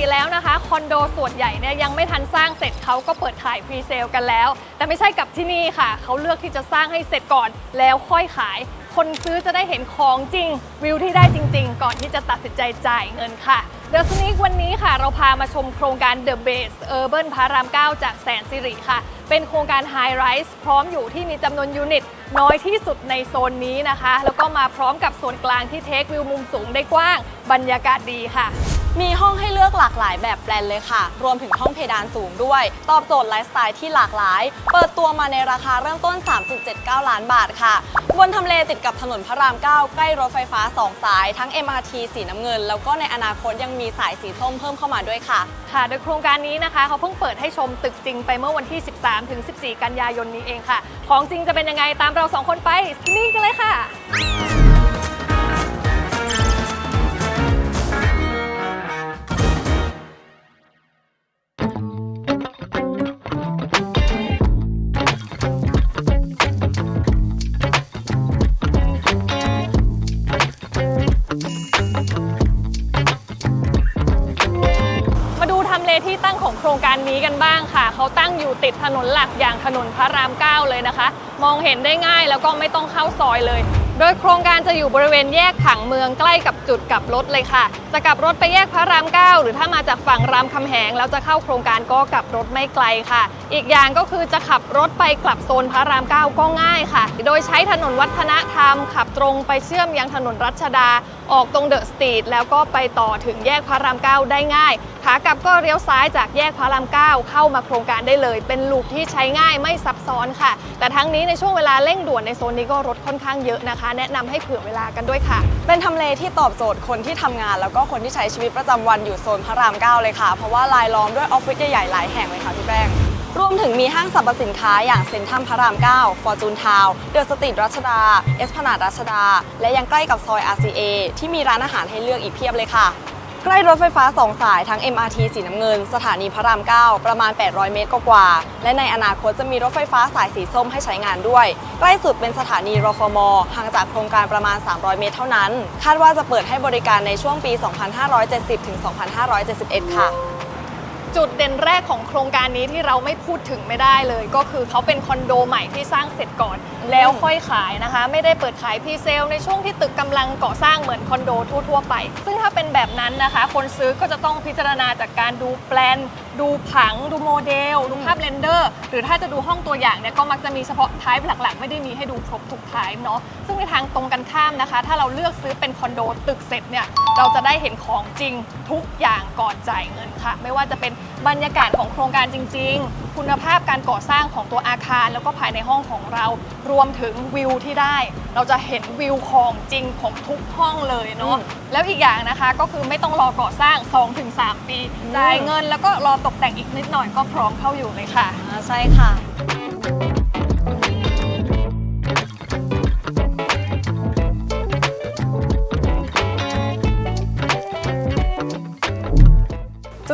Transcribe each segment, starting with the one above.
ติแล้วนะคะคอนโดส่วนใหญ่เนี่ยยังไม่ทันสร้างเสร็จเขาก็เปิดขายพรีเซลกันแล้ว แต่ไม่ใช่กับที่นี่ค่ะ เขาเลือกที่จะสร้างให้เสร็จก่อนแล้วค่อยขาย คนซื้อจะได้เห็นของจริง วิวที่ได้จริง ๆ ก่อนที่จะตัดสินใจจ่ายเงินค่ะเดอะสนิกวันนี้ค่ะ เราพามาชมโครงการ The Base Urban พระราม 9 จากแสนสิริค่ะ เป็นโครงการ High Rise พร้อมอยู่ที่มีจำนวนยูนิต น้อยที่สุดในโซนนี้นะคะ แล้วก็มาพร้อมกับส่วนกลางที่เทควิวมุมสูงได้กว้าง บรรยากาศดีค่ะ มีห้องให้เลือกหลากหลายแบบแปลนเลยค่ะ รวมถึงห้องเพดานสูงด้วย ตอบโจทย์ไลฟ์สไตล์ที่หลากหลาย เปิดตัวมาในราคาเริ่มต้น 3.79 ล้านบาทค่ะ บนทำเลติดกับถนนพระราม 9 ใกล้รถไฟฟ้า 2 สาย ทั้ง MRT สีน้ำเงิน แล้วก็ในอนาคตยังมีสายสีส้มเพิ่มเข้ามาด้วยค่ะ ค่ะ โดยโครงการนี้นะคะ เขาเพิ่งเปิดให้ชมตึกจริงไปเมื่อวันที่ 13-14 กันยายนนี้เองค่ะ ของจริงจะเป็นยังไงตามเราสองคนไปนี่กันเลยค่ะ นี้กันบ้างค่ะ เขาตั้งอยู่ติดถนนหลักอย่างถนนพระราม 9 เลยนะคะ มองเห็นได้ง่ายแล้วก็ไม่ต้องเข้าซอยเลย โดยโครงการจะอยู่บริเวณแยกผังเมืองใกล้กับ จุดกลับรถเลยค่ะ จะกลับรถไปแยกพระราม 9 หรือถ้ามาจากฝั่งรามคำแหงแล้วจะเข้าโครงการก็กลับรถไม่ไกลค่ะ อีกอย่างก็คือจะขับรถไปกลับโซนพระราม 9 ก็ง่ายค่ะ โดยใช้ถนนวัฒนธรรม ขับตรงไปเชื่อมยังถนนรัชดา ออกตรงเดอะสตรีทแล้วก็ไปต่อถึงแยกพระราม 9 ได้ง่าย ขากลับก็เลี้ยวซ้ายจากแยกพระราม 9 เข้ามาโครงการได้เลย เป็นลูปที่ใช้ง่ายไม่ซับซ้อนค่ะ แต่ทั้งนี้ในช่วงเวลาเร่งด่วนในโซนนี้ก็รถค่อนข้างเยอะนะคะ แนะนำให้เผื่อเวลากันด้วยค่ะ เป็นทำเลที่ตอบโจทย์คนที่ทำงาน แล้วก็คนที่ใช้ชีวิตประจำวันอยู่โซนพระราม9เลยค่ะ เพราะว่าลายล้อมด้วยออฟฟิศใหญ่ๆหลายแห่งเลยค่ะพี่แป้งรวมถึงมีห้างสรรพสินค้าอย่างเซ็นทรัลพระราม 9 ฟอร์จูนทาวเดอะสตรีทรัชดา เอสพนาดรัชดา และยังใกล้กับซอย RCA ที่มีร้านอาหารให้เลือกอีกเพียบเลยค่ะ ใกล้รถไฟฟ้า2สายทั้ง MRT สีน้ำเงิน สถานีพระราม 9 ประมาณ 800 เมตรกว่าๆและในอนาคตจะมีรถไฟฟ้าสายสีส้มให้ใช้งานด้วย ใกล้สุดเป็นสถานีรฟมห่างจากโครงการประมาณ 300 เมตรเท่านั้น คาดว่าจะเปิดให้บริการในช่วงปี 2570ถึง2571 ค่ะ จุดเด่นแรกของโครงการนี้ที่เราไม่พูดถึงไม่ได้เลย ก็คือเขาเป็นคอนโดใหม่ที่สร้างเสร็จก่อน แล้วค่อยขายนะคะ ไม่ได้เปิดขายพรีเซลในช่วงที่ตึกกำลังก่อสร้างเหมือนคอนโดทั่วๆไป ซึ่งถ้าเป็นแบบนั้นนะคะ คนซื้อก็จะต้องพิจารณาจากการดูแปลนดูผังดูโมเดล ดูภาพเรนเดอร์ หรือถ้าจะดูห้องตัวอย่างเนี่ยก็มักจะมีเฉพาะไทป์หลักๆ ไม่ได้มีให้ดูครบทุกไทป์เนาะซึ่งในทางตรงกันข้ามนะคะ ถ้าเราเลือกซื้อเป็นคอนโดตึกเสร็จเนี่ยเราจะได้เห็นของจริงทุกอย่างก่อนจ่ายเงินค่ะ ไม่ว่าจะเป็นบรรยากาศของโครงการจริง ๆ คุณภาพการก่อสร้างของตัวอาคาร แล้วก็ภายในห้องของเรารวมถึงวิวที่ได้ เราจะเห็นวิวของจริงของทุกห้องเลยเนาะอืมแล้วอีกอย่างนะคะก็คือไม่ต้องรอก่อสร้าง 2-3 ปีจ่ายเงิน แล้วก็รอตกแต่งอีกนิดหน่อยก็พร้อมเข้าอยู่เลยค่ะอ่าใช่ค่ะ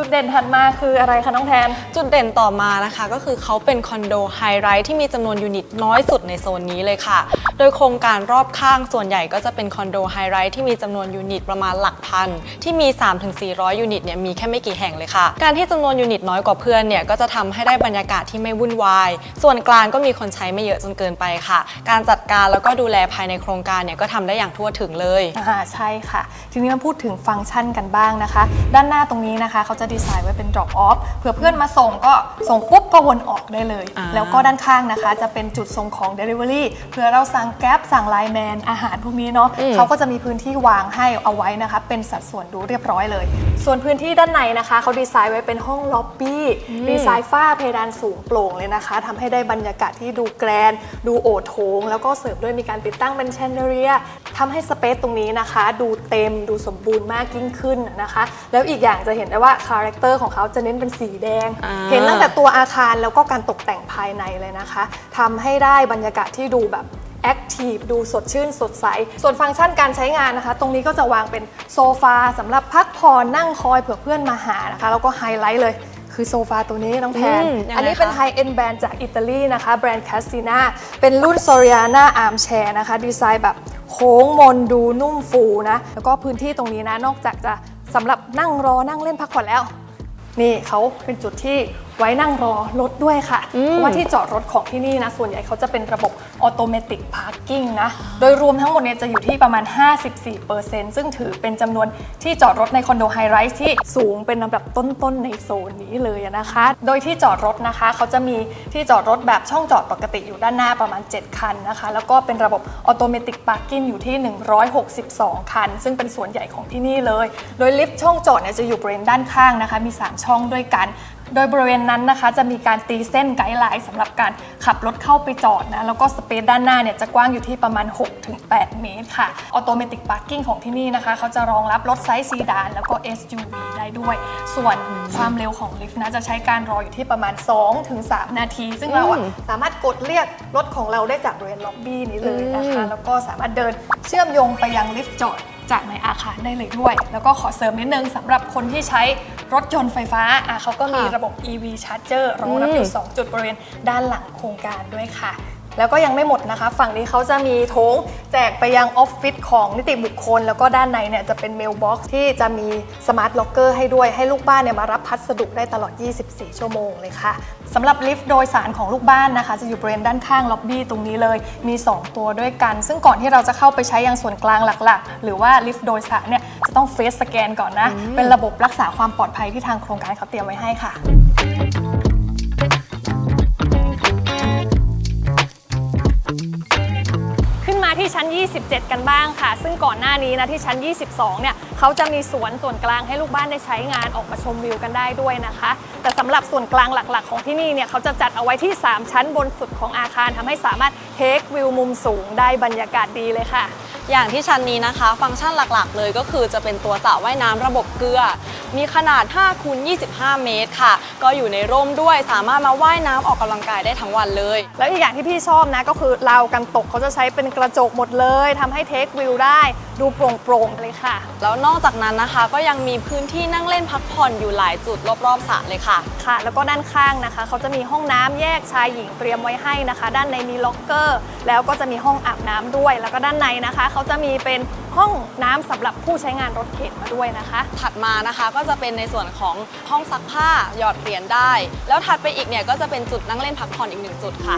ดเด่นถัดมาคืออะไรคะน้องแทน จุดเด่นต่อมานะคะ ก็คือเขาเป็นคอนโดไฮไรท์ที่มีจำนวนยูนิตน้อยสุดในโซนนี้เลยค่ะ โดยโครงการรอบข้างส่วนใหญ่ก็จะเป็นคอนโดไฮไรท์ที่มีจำนวนยูนิตประมาณหลักพัน ที่มี 3-400 ยูนิตเนี่ยมีแค่ไม่กี่แห่งเลยค่ะ การที่จำนวนยูนิตน้อยกว่าเพื่อนเนี่ยก็จะทำให้ได้บรรยากาศที่ไม่วุ่นวาย ส่วนกลางก็มีคนใช้ไม่เยอะจนเกินไปค่ะ การจัดการแล้วก็ดูแลภายในโครงการเนี่ยก็ทำได้อย่างทั่วถึงเลยอ่าใช่ค่ะ ทีนี้มาพูดถึงฟังก์ชันกันบ้างนะคะ ด้านหน้าตรงนี้นะคะ เขาจะดีไซน์ไว้เป็น drop off เผื่อเพื่อนมาส่งก็ส่งปุ๊บก็วนออกได้เลยอ่าแล้วก็ด้านข้างนะคะ จะเป็นจุดส่งของ delivery เผื่อเราสั่งแก๊ปสั่งไลน์แมนอาหารพวกนี้เนาะเขาก็จะมีพื้นที่วางให้เอาไว้นะคะเป็นสัดส่วนดูเรียบร้อยเลย ส่วนพื้นที่ด้านในนะคะเขาดีไซน์ไว้เป็นห้องล็อบบี้ดีไซน์ฝ้าเพดานสูงโปร่งเลยนะคะทำให้ได้บรรยากาศที่ดูแกรนด์ดูโอโถงแล้วก็เสริมด้วยมีการติดตั้งเป็นแชนเดเรียทำให้สเปซตรงนี้นะคะ ดูเต็มดูสมบูรณ์มากยิ่งขึ้นนะคะ แล้วอีกอย่างจะเห็นได้ว่าคาแรคเตอร์ของเขาจะเน้นเป็นสีแดง อ่า เห็นตั้งแต่ ตัวอาคารแล้วก็การตกแต่งภายในเลยนะคะทำให้ได้บรรยากาศที่ดูแบบ แอคทีฟดูสดชื่นสดใส ส่วนฟังก์ชันการใช้งานนะคะ ตรงนี้ก็จะวางเป็นโซฟาสำหรับพักผ่อนนั่งคอยเผื่อเพื่อนมาหานะคะ แล้วก็ไฮไลท์เลยคือโซฟาตัวนี้น้องแทนอืมยังไงอันนี้เป็นคะไฮเอ็นแบรนด์จากอิตาลีนะคะ แบรนด์คาสติน่าเป็นรุ่น Soriana Arm Chair นะคะ ดีไซน์แบบโค้งมนดูนุ่มฟูนะ แล้วก็พื้นที่ตรงนี้นะ นอกจากจะสำหรับนั่งรอนั่งเล่นพักผ่อนแล้ว นี่เขาเป็นจุดที่ ไว้นั่งรอรถด้วยค่ะอืมเพราะว่าที่จอดรถของที่นี่นะ ส่วนใหญ่เขาจะเป็นระบบออโตเมติกพาร์กิ้งนะ โดยรวมทั้งหมดเนี่ยจะอยู่ที่ประมาณ 54%ซึ่งถือเป็นจำนวนที่จอดรถในคอนโดไฮไรส์ที่สูงเป็นลำดับต้นๆในโซนนี้เลยนะคะ โดยที่จอดรถนะคะเขาจะมีที่จอดรถแบบช่องจอดปกติอยู่ด้านหน้าประมาณ 7 คันนะคะ แล้วก็เป็นระบบออโตเมติกพาร์กิ้งอยู่ที่ 162 คัน ซึ่งเป็นส่วนใหญ่ของที่นี่เลย โดยลิฟต์ช่องจอดเนี่ยจะอยู่บริเวณด้านข้างนะคะ มี 3 ช่องด้วยกัน โดยบริเวณนั้นนะคะจะมีการตีเส้นไกด์ไลน์สำหรับการขับรถเข้าไปจอดนะแล้วก็สเปซด้านหน้าเนี่ยจะกว้างอยู่ที่ประมาณ 6-8 เมตรค่ะออโตเมติกพาร์กิ้งของที่นี่นะคะ เขาจะรองรับรถไซส์ซีดาน แล้วก็ SUV ได้ด้วย ส่วนความเร็วของลิฟต์นะจะใช้การรออยู่ที่ประมาณ 2-3 นาที ซึ่งเราอะอืมสามารถกดเรียกรถของเราได้จากบริเวณล็อบบี้นี้เลยนะคะอืมแล้วก็สามารถเดินเชื่อมโยงไปยังลิฟต์จอด จากในอาคารได้เลยด้วย แล้วก็ขอเสริมนิดนึงสำหรับคนที่ใช้รถยนต์ไฟฟ้าอะเขาก็มีค่ะระบบ EV Charger รองรับอยู่ 2 จุดบริเวณด้านหลังโครงการด้วยค่ะ แล้วก็ยังไม่หมดนะคะ ฝั่งนี้เขาจะมีโถงแจกไปยังออฟฟิศของนิติบุคคล แล้วก็ด้านในเนี่ยจะเป็นเมลบ็อกซ์ที่จะมีสมาร์ทล็อกเกอร์ให้ด้วยให้ลูกบ้านเนี่ยมารับพัสดุได้ตลอด 24 ชั่วโมงเลยค่ะสำหรับลิฟต์โดยสารของลูกบ้านนะคะ จะอยู่บริเวณด้านข้างล็อบบี้ตรงนี้เลยมี 2 ตัวด้วยกัน ซึ่งก่อนที่เราจะเข้าไปใช้ยังส่วนกลางหลักๆ หรือว่าลิฟต์โดยสารเนี่ยจะต้องเฟสสแกนก่อนนะเป็นระบบรักษาความปลอดภัยที่ทางโครงการเขาเตรียมไว้ให้ค่ะ 27 กันบ้างค่ะ ซึ่งก่อนหน้านี้นะที่ชั้น 22 เนี่ยเขาจะมีสวนส่วนกลางให้ลูกบ้านได้ใช้งานออกมาชมวิวกันได้ด้วยนะคะ แต่สำหรับส่วนกลางหลักๆ ของที่นี่เนี่ยเขาจะจัดเอาไว้ที่ 3 ชั้นบนสุดของอาคารทำให้สามารถเทควิวมุมสูงได้บรรยากาศดีเลยค่ะ อย่างที่ชั้นนี้นะคะ ฟังก์ชันหลักๆ เลยก็คือจะเป็นตัวสระว่ายน้ำระบบเกลือ มีขนาด5คูณ25 เมตรค่ะ ก็อยู่ในร่มด้วยสามารถมาว่ายน้ำออกกำลังกายได้ทั้งวันเลย แล้วอีกอย่างที่พี่ชอบนะก็คือราวกันตกเขาจะใช้เป็นกระจกหมดเลยทำให้เทควิวได้ดูโปร่งๆเลยค่ะ แล้วนอกจากนั้นนะคะก็ยังมีพื้นที่นั่งเล่นพักผ่อนอยู่หลายจุดรอบๆสระเลยค่ะค่ะ แล้วก็ด้านข้างนะคะ เขาจะมีห้องน้ำแยกชายหญิงเตรียมไว้ให้นะคะ ด้านในมีล็อกเกอร์ แล้วก็จะมีห้องอาบน้ำด้วย แล้วก็ด้านในนะคะเขาจะมีเป็นห้องน้ำสำหรับผู้ใช้งานรถเข็นมาด้วยนะคะ ถัดมานะคะก็จะเป็นในส่วนของห้องซักผ้าหยอดเหรียญได้ แล้วถัดไปอีกเนี่ยก็จะเป็นจุดนั่งเล่นพักผ่อนอีกหนึ่งจุดค่ะ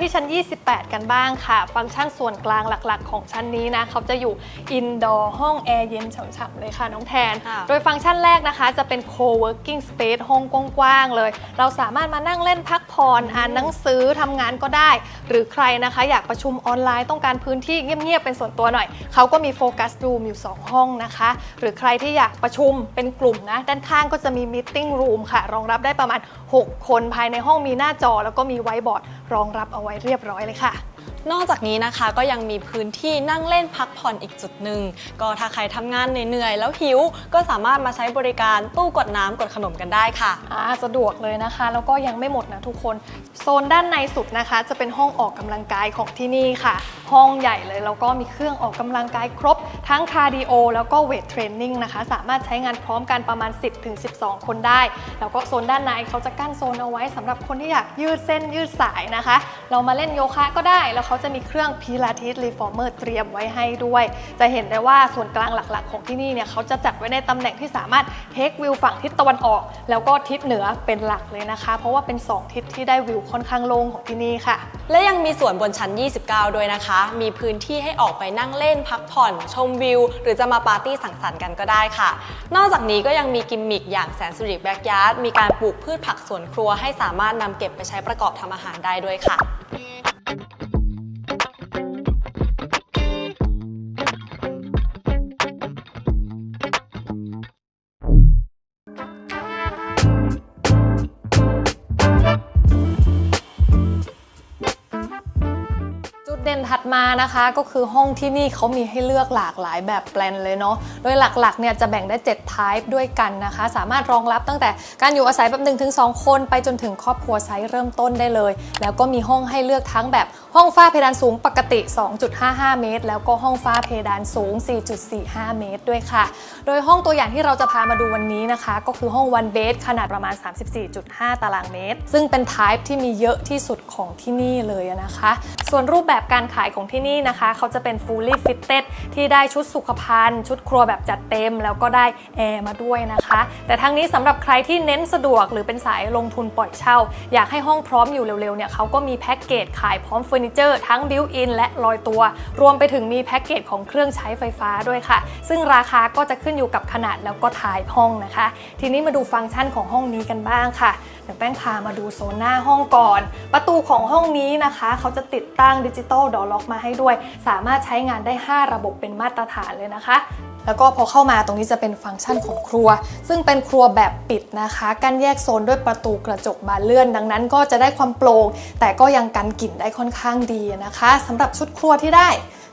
ที่ชั้น 28 กันบ้างค่ะ ฟังก์ชันส่วนกลางหลักๆ ของชั้นนี้นะเขาจะอยู่อินดอร์ห้องแอร์เย็นฉ่ำๆเลยค่ะน้องแทนค่ะโดยฟังก์ชันแรกนะคะ จะเป็น co-working space ห้องกว้างๆเลย เราสามารถมานั่งเล่นพักผ่อนอ่านหนังสือทำงานก็ได้ หรือใครนะคะอยากประชุมออนไลน์ต้องการพื้นที่เงียบๆเป็นส่วนตัวหน่อยเขาก็มีโฟกัสรูมอยู่ 2 ห้องนะคะ หรือใครที่อยากประชุมเป็นกลุ่มนะ ด้านข้างก็จะมีมิ e รูมค่ะ รองรับได้ประมาณ 6 คนภายในห้องมีหน้าจอแล้วก็มีไวท์บอร์ด รองรับเอาไว้เรียบร้อยเลยค่ะนอกจากนี้นะคะก็ยังมีพื้นที่นั่งเล่นพักผ่อนอีกจุดหนึ่ง ก็ถ้าใครทำงานเหนื่อยๆแล้วหิว ก็สามารถมาใช้บริการตู้กดน้ำกดขนมกันได้ค่ะ อ่าสะดวกเลยนะคะ แล้วก็ยังไม่หมดนะทุกคน โซนด้านในสุดนะคะ จะเป็นห้องออกกำลังกายของที่นี่ค่ะ ห้องใหญ่เลยแล้วก็มีเครื่องออกกำลังกายครบ ทั้งคาร์ดิโอแล้วก็เวทเทรนนิ่งนะคะ สามารถใช้งานพร้อมกันประมาณ 10-12 คนได้ แล้วก็โซนด้านในเขาจะกั้นโซนเอาไว้สำหรับคนที่อยากยืดเส้นยืดสายนะคะ เรามาเล่นโยคะก็ได้แล้วเขาจะมีเครื่องพิลาทิสรีฟอร์เมอร์เตรียมไว้ให้ด้วย จะเห็นได้ว่าส่วนกลางหลักๆ ของที่นี่เนี่ยเขาจะจัดไว้ในตำแหน่งที่สามารถเทควิวฝั่งทิศตะวันออก แล้วก็ทิศเหนือเป็นหลักเลยนะคะ เพราะว่าเป็น 2 ทิศที่ได้วิวค่อนข้างโล่งของที่นี่ค่ะ และยังมีส่วนบนชั้น 29 ด้วยนะคะ มีพื้นที่ให้ออกไปนั่งเล่นพักผ่อน ชมวิว หรือจะมาปาร์ตี้สังสรรค์กันก็ได้ค่ะ นอกจากนี้ก็ยังมีกิมมิคอย่างแสนสุริแบ็กยาร์ดมีการปลูกพืชผักสวนครัวให้สามารถนำเก็บไปใช้ประกอบทำอาหารได้ด้วยค่ะ นถัดมานะคะก็คือห้องที่นี่เขามีให้เลือกหลากหลายแบบแปลนเลยเนาะโดยหลักๆเนี่ยจะแบ่งได้ 7 type ด้วยกันนะคะ สามารถรองรับตั้งแต่การอยู่อาศัยแบบ1-2 คน ไปจนถึงครอบครัวไซส์เริ่มต้นได้เลย แล้วก็มีห้องให้เลือกทั้งแบบ ห้องห้องฝ้าเพดานสูงปกติ 2.55 เมตร แล้วก็ห้องฝ้าเพดานสูง 4.45 เมตรด้วยค่ะ โดยห้องตัวอย่างที่เราจะพามาดูวันนี้นะคะ ก็คือห้อง one bed ขนาดประมาณ 34.5 ตารางเมตร ซึ่งเป็น type ที่มีเยอะที่สุดของที่นี่เลยนะคะ ส่วนรูปแบบการขายของที่นี่นะคะ เขาจะเป็น fully fitted ที่ได้ชุดสุขภัณฑ์ ชุดครัวแบบจัดเต็ม แล้วก็ได้แอร์มาด้วยนะคะ แต่ทั้งนี้สำหรับใครที่เน้นสะดวกหรือเป็นสายลงทุนปล่อยเช่า อยากให้ห้องพร้อมอยู่เร็วๆเนี่ยเขาก็มีแพ็กเกจขายพร้อมเฟอร์นิเจอร์ทั้งบิวอินและลอยตัว รวมไปถึงมีแพ็กเกจของเครื่องใช้ไฟฟ้าด้วยค่ะ ซึ่งราคาก็จะขึ้นอยู่กับขนาดแล้วก็ทายห้องนะคะ ทีนี้มาดูฟังก์ชันของห้องนี้กันบ้างค่ะเดี๋ยวแป้งพามาดูโซนหน้าห้องก่อน ประตูของห้องนี้นะคะ เขาจะติดตั้งดิจิตอลดอล็อกมาให้ด้วย สามารถใช้งานได้ 5 ระบบเป็นมาตรฐานเลยนะคะ แล้วก็พอเข้ามาตรงนี้จะเป็นฟังก์ชันของครัว ซึ่งเป็นครัวแบบปิดนะคะ กั้นแยกโซนด้วยประตูกระจกบานเลื่อน ดังนั้นก็จะได้ความโปร่งแต่ก็ยังกันกลิ่นได้ค่อนข้างดีนะคะสำหรับชุดครัวที่ได้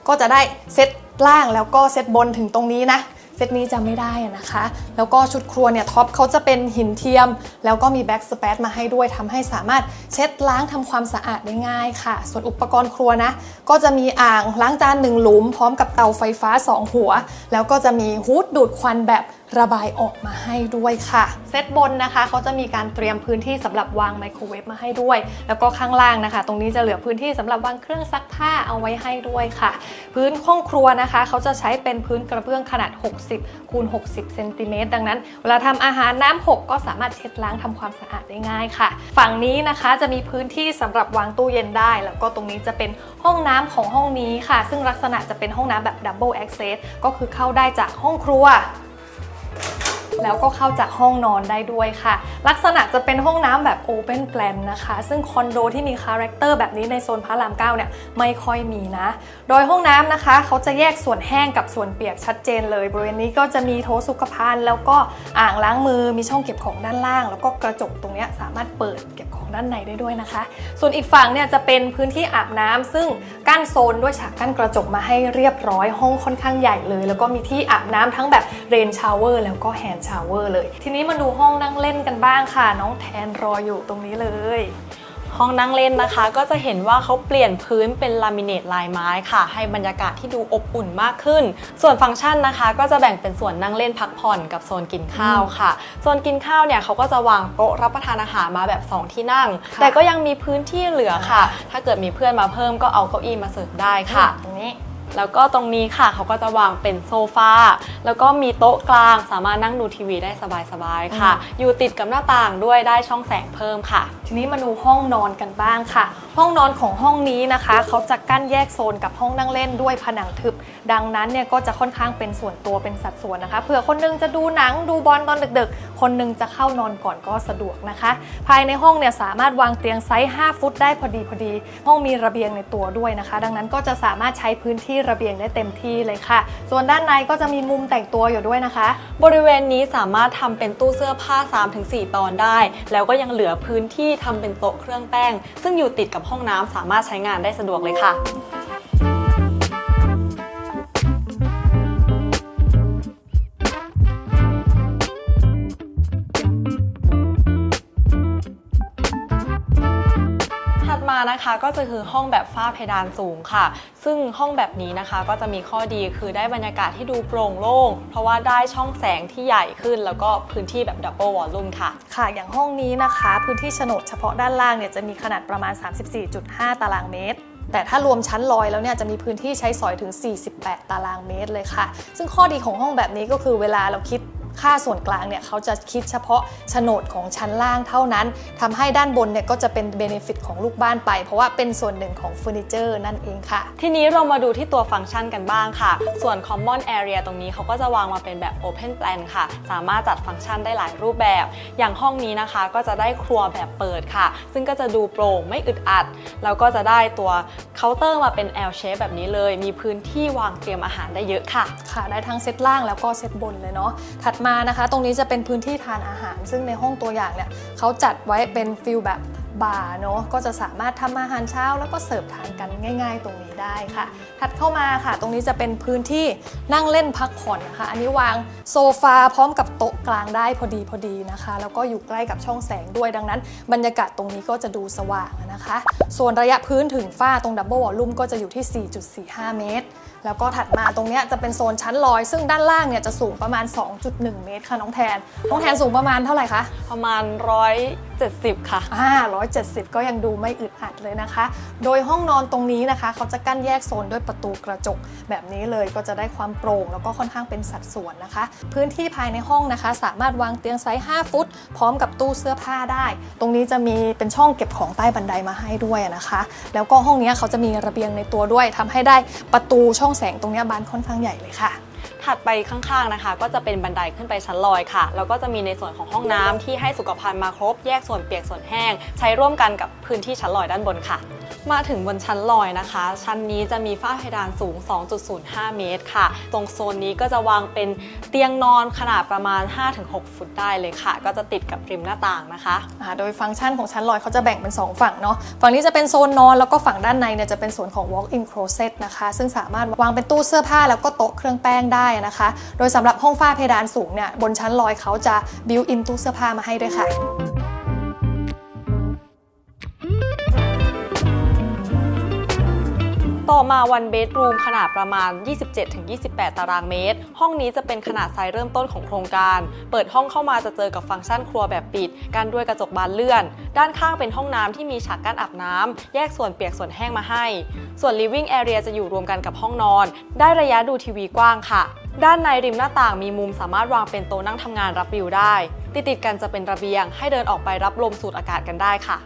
ก็จะได้เซตล่างแล้วก็เซตบนถึงตรงนี้นะ เซตนี้จะไม่ได้นะคะ แล้วก็ชุดครัวเนี่ยท็อปเขาจะเป็นหินเทียม แล้วก็มีแบ็กสเปซมาให้ด้วยทำให้สามารถเช็ดล้างทำความสะอาดได้ง่ายค่ะ ส่วนอุปกรณ์ครัวนะ ก็จะมีอ่างล้างจานหนึ่งหลุม พร้อมกับเตาไฟฟ้า 2 หัว แล้วก็จะมีฮูดดูดควันแบบระบายออกมาให้ด้วยค่ะ เซตบนนะคะเขาจะมีการเตรียมพื้นที่สำหรับวางไมโครเวฟมาให้ด้วย แล้วก็ข้างล่างนะคะ ตรงนี้จะเหลือพื้นที่สำหรับวางเครื่องซักผ้าเอาไว้ให้ด้วยค่ะ พื้นห้องครัวนะคะเขาจะใช้เป็นพื้นกระเบื้องขนาด 60คูณ60เซนติเมตรดังนั้น เวลาทำอาหารน้ำหกก็สามารถเช็ดล้างทำความสะอาดได้ง่ายค่ะ ฝั่งนี้นะคะจะมีพื้นที่สำหรับวางตู้เย็นได้ แล้วก็ตรงนี้จะเป็นห้องน้ำของห้องนี้ค่ะ ซึ่งลักษณะจะเป็นห้องน้ำแบบ Double Access ก็คือเข้าได้จากห้องครัว แล้วก็เข้าจากห้องนอนได้ด้วยค่ะ ลักษณะจะเป็นห้องน้ำแบบ Open Plan นะคะ ซึ่งคอนโดที่มีคาแรคเตอร์แบบนี้ในโซนพระรามเก้าเนี่ยไม่ค่อยมีนะ โดยห้องน้ำนะคะ เขาจะแยกส่วนแห้งกับส่วนเปียกชัดเจนเลย บริเวณนี้ก็จะมีโถสุขภัณฑ์แล้วก็อ่างล้างมือมีช่องเก็บของด้านล่าง แล้วก็กระจกตรงนี้สามารถเปิดเก็บของด้านในได้ด้วยนะคะ ส่วนอีกฝั่งเนี่ยจะเป็นพื้นที่อาบน้ำซึ่งกั้นโซนด้วยฉากกั้นกระจกมาให้เรียบร้อยห้องค่อนข้างใหญ่เลย แล้วก็มีที่อาบน้ำทั้งแบบเรนชาวเวอร์แล้วก็แฮนด์ชาวเวอร์เลย ทีนี้มาดูห้องนั่งเล่นกันบ้างค่ะ น้องแทนรออยู่ตรงนี้เลยห้องนั่งเล่นนะคะก็จะเห็นว่าเขาเปลี่ยนพื้นเป็นลามิเนตลายไม้ค่ะ ให้บรรยากาศที่ดูอบอุ่นมากขึ้น ส่วนฟังก์ชันนะคะ ก็จะแบ่งเป็นส่วนนั่งเล่นพักผ่อนกับโซนกินข้าวค่ะ โซนกินข้าวเนี่ยเขาก็จะวางโต๊ะรับประทานอาหารมาแบบ 2 ที่นั่งค่ะแต่ก็ยังมีพื้นที่เหลือค่ะ ถ้าเกิดมีเพื่อนมาเพิ่มก็เอาเก้าอี้มาเสิร์ฟได้ค่ะตรงนี้ แล้วก็ตรงนี้ค่ะเขาก็จะวางเป็นโซฟาแล้วก็มีโต๊ะกลางสามารถนั่งดูทีวีได้สบายๆค่ะ อยู่ติดกับหน้าต่างด้วยได้ช่องแสงเพิ่มค่ะ ทีนี้มาดูห้องนอนกันบ้างค่ะ ห้องนอนของห้องนี้นะคะเขาจะกั้นแยกโซนกับห้องนั่งเล่นด้วยผนังทึบ ดังนั้นเนี่ยก็จะค่อนข้างเป็นส่วนตัวเป็นสัดส่วนนะคะเผื่อคนนึงจะดูหนังดูบอลตอนดึกๆ คนนึงจะเข้านอนก่อนก็สะดวกนะคะ ภายในห้องเนี่ยสามารถวางเตียงไซส์ 5 ฟุตได้พอดีพอดี ห้องมีระเบียงในตัวด้วยนะคะ ดังนั้นก็จะสามารถใช้พื้นที่ระเบียงได้เต็มที่เลยค่ะ ส่วนด้านในก็จะมีมุมแต่งตัวอยู่ด้วยนะคะ บริเวณนี้สามารถทำเป็นตู้เสื้อผ้า 3-4 ตอนได้ แล้วก็ยังเหลือพื้นที่ทำเป็นโต๊ะเครื่องแป้ง ซึ่งอยู่ติดกับห้องน้ำสามารถใช้งานได้สะดวกเลยค่ะ นะคะก็จะคือห้องแบบฝ้าเพดานสูงค่ะ ซึ่งห้องแบบนี้นะคะก็จะมีข้อดีคือได้บรรยากาศที่ดูโปร่งโล่ง เพราะว่าได้ช่องแสงที่ใหญ่ขึ้น แล้วก็พื้นที่แบบดับเบิลวอลลุ่มค่ะ ค่ะอย่างห้องนี้นะคะ พื้นที่โฉนดเฉพาะด้านล่างเนี่ยจะมีขนาดประมาณ 34.5 ตารางเมตรแต่ถ้ารวมชั้นลอยแล้วเนี่ยจะมีพื้นที่ใช้สอยถึง 48 ตารางเมตรเลยค่ะ ซึ่งข้อดีของห้องแบบนี้ก็คือเวลาเราคิด ค่าส่วนกลางเนี่ยเขาจะคิดเฉพาะโฉนดของชั้นล่างเท่านั้นทำให้ด้านบนเนี่ยก็จะเป็นเบนฟิตของลูกบ้านไป เพราะว่าเป็นส่วนหนึ่งของเฟอร์นิเจอร์นั่นเองค่ะ ทีนี้เรามาดูที่ตัวฟังก์ชันกันบ้างค่ะ ส่วน Common Area ตรงนี้เขาก็จะวางมาเป็นแบบ Open Plan ค่ะ สามารถจัดฟังก์ชันได้หลายรูปแบบ อย่างห้องนี้นะคะก็จะได้ครัวแบบเปิดค่ะ ซึ่งก็จะดูโปร่งไม่อึดอัด แล้วก็จะได้ตัวเคาน์เตอร์มาเป็น L shape แบบนี้เลย มีพื้นที่วางเตรียมอาหารได้เยอะค่ะ ค่ะ ได้ทั้งเซตล่างแล้วก็เซตบนเลยเนาะ ถัดมานะคะ ตรงนี้จะเป็นพื้นที่ทานอาหาร ซึ่งในห้องตัวอย่างเนี่ยเขาจัดไว้เป็นฟิลแบบ บาร์เนาะก็จะสามารถทำอาหารเช้า แล้วก็เสิร์ฟทานกันง่าย ๆ ตรงนี้ได้ค่ะ ถัดเข้ามาค่ะ ตรงนี้จะเป็นพื้นที่นั่งเล่นพักผ่อนนะคะ อันนี้วางโซฟาพร้อมกับโต๊ะกลางได้พอดีพอดีนะคะ แล้วก็อยู่ใกล้กับช่องแสงด้วยดังนั้น บรรยากาศตรงนี้ก็จะดูสว่างนะคะ ส่วนระยะพื้นถึงฝ้าตรงดับเบิลวอลลุ่มก็จะอยู่ที่ 4.45 เมตรแล้วก็ถัดมาตรงนี้จะเป็นโซนชั้นลอย ซึ่งด้านล่างเนี่ยจะสูงประมาณ 2.1 เมตรค่ะน้องแทน น้องแทนสูงประมาณเท่าไหร่คะ ประมาณ170 ค่ะ อ่า170 ก็ยังดูไม่อึดอัดเลยนะคะ โดยห้องนอนตรงนี้นะคะ เขาจะกั้นแยกโซนด้วยประตูกระจก แบบนี้เลยก็จะได้ความโปร่ง แล้วก็ค่อนข้างเป็นสัดส่วนนะคะ พื้นที่ภายในห้องนะคะ สามารถวางเตียงไซส์ 5 ฟุต พร้อมกับตู้เสื้อผ้าได้ ตรงนี้จะมีเป็นช่องเก็บของใต้บันไดมาให้ด้วยนะคะ แล้วก็ห้องนี้เขาจะมีระเบียงในตัวด้วยทำให้ได้ประตูช่องแสงตรงนี้บานค่อนข้างใหญ่เลยค่ะ ถัดไปข้างๆนะคะ ก็จะเป็นบันไดขึ้นไปชั้นลอยค่ะ แล้วก็จะมีในส่วนของห้องน้ำที่ให้สุขภัณฑ์มาครบ แยกส่วนเปียกส่วนแห้ง ใช้ร่วมกันกับพื้นที่ชั้นลอยด้านบนค่ะมาถึงบนชั้นลอยนะคะ ชั้นนี้จะมีฝ้าเพดานสูง 2.05 เมตรค่ะ ตรงโซนนี้ก็จะวางเป็นเตียงนอนขนาดประมาณ 5-6 ฟุตได้เลยค่ะ ก็จะติดกับริมหน้าต่างนะคะอ่าโดยฟังก์ชันของชั้นลอยเขาจะแบ่งเป็น 2 ฝั่งเนาะ ฝั่งนี้จะเป็นโซนนอนแล้วก็ฝั่งด้านในเนี่ยจะเป็นส่วนของ walk-in closet นะคะ ซึ่งสามารถวางเป็นตู้เสื้อผ้าแล้วก็โต๊ะเครื่องแป้งได้นะคะ โดยสำหรับห้องฝ้าเพดานสูงเนี่ยบนชั้นลอยเขาจะ built in ตู้เสื้อผ้ามาให้ด้วยค่ะ ต่อมา one bedroom ขนาดประมาณ 27-28 ตารางเมตร ห้องนี้จะเป็นขนาดไซส์เริ่มต้นของโครงการ เปิดห้องเข้ามาจะเจอกับฟังก์ชันครัวแบบปิดกันด้วยกระจกบานเลื่อน ด้านข้างเป็นห้องน้ำที่มีฉากกั้นอาบน้ำแยกส่วนเปียกส่วนแห้งมาให้ ส่วน living area จะอยู่รวมกันกับห้องนอน ได้ระยะดูทีวีกว้างค่ะ ด้านในริมหน้าต่างมีมุมสามารถวางเป็นโต๊ะนั่งทำงานรับวิวได้ ติดติดกันจะเป็นระเบียง ให้เดินออกไปรับลมสูดอากาศกันได้ค่ะ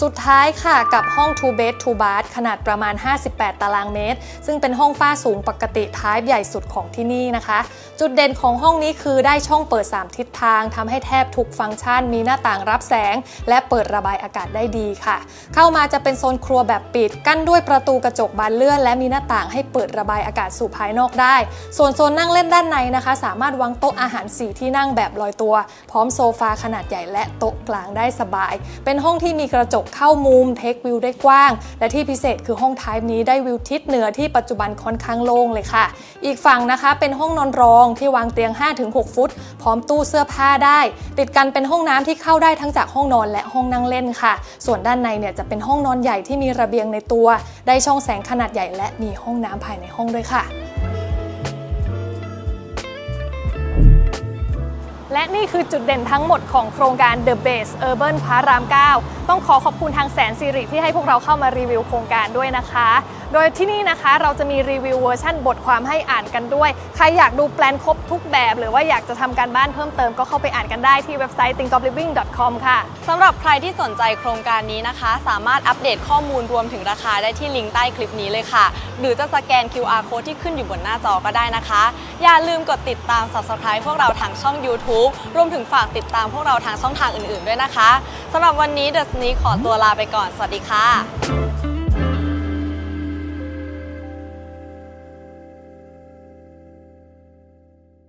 สุดท้ายค่ะกับห้อง two bed two bath ขนาดประมาณ 58 ตารางเมตร ซึ่งเป็นห้องฝ้าสูงปกติท้ายใหญ่สุดของที่นี่นะคะ จุดเด่นของห้องนี้คือได้ช่องเปิด 3 ทิศทางทำให้แทบทุกฟังก์ชัน มีหน้าต่างรับแสง และเปิดระบายอากาศได้ดีค่ะ เข้ามาจะเป็นโซนครัวแบบปิด กั้นด้วยประตูกระจกบานเลื่อน และมีหน้าต่างให้เปิดระบายอากาศสู่ภายนอกได้ ส่วนโซนนั่งเล่นด้านในนะคะ สามารถวางโต๊ะอาหารสีที่นั่งแบบลอยตัว พร้อมโซฟาขนาดใหญ่และโต๊ะกลางได้สบาย เป็นห้องที่มีกระจกเข้ามุมเทควิวได้กว้าง และที่พิเศษคือห้องท้ายนี้ได้วิวทิศเหนือที่ปัจจุบันค่อนข้างโล่งเลยค่ะ อีกฝั่งนะคะเป็นห้องนอนรองที่วางเตียง 5-6 ฟุต พร้อมตู้เสื้อผ้าได้ ติดกันเป็นห้องน้ำที่เข้าได้ทั้งจากห้องนอนและห้องนั่งเล่นค่ะ ส่วนด้านในเนี่ยจะเป็นห้องนอนใหญ่ที่มีระเบียงในตัว ได้ช่องแสงขนาดใหญ่และมีห้องน้ำภายในห้องด้วยค่ะ และนี่คือจุดเด่นทั้งหมดของโครงการ The Base Urban พระราม 9 ต้องขอขอบคุณทางแสนสิริที่ให้พวกเราเข้ามารีวิวโครงการด้วยนะคะ โดยที่นี่นะคะเราจะมีรีวิวเวอร์ชั่นบทความให้อ่านกันด้วย ใครอยากดูแปลนครบทุกแบบ หรือว่าอยากจะทำการบ้านเพิ่มเติมก็เข้าไปอ่านกันได้ที่เว็บไซต์ thinkofliving.com ค่ะ สำหรับใครที่สนใจโครงการนี้นะคะ สามารถอัปเดตข้อมูลรวมถึงราคาได้ที่ลิงก์ใต้คลิปนี้เลยค่ะ หรือจะสแกน QR code ที่ขึ้นอยู่บนหน้าจอก็ได้นะคะ อย่าลืมกดติดตาม Subscribe พวกเราทางช่อง YouTube รวมถึงฝากติดตามพวกเราทางช่องทางอื่นๆด้วยนะคะสำหรับวันนี้เดอะสนีขอตัวลาไปก่อน สวัสดีค่ะ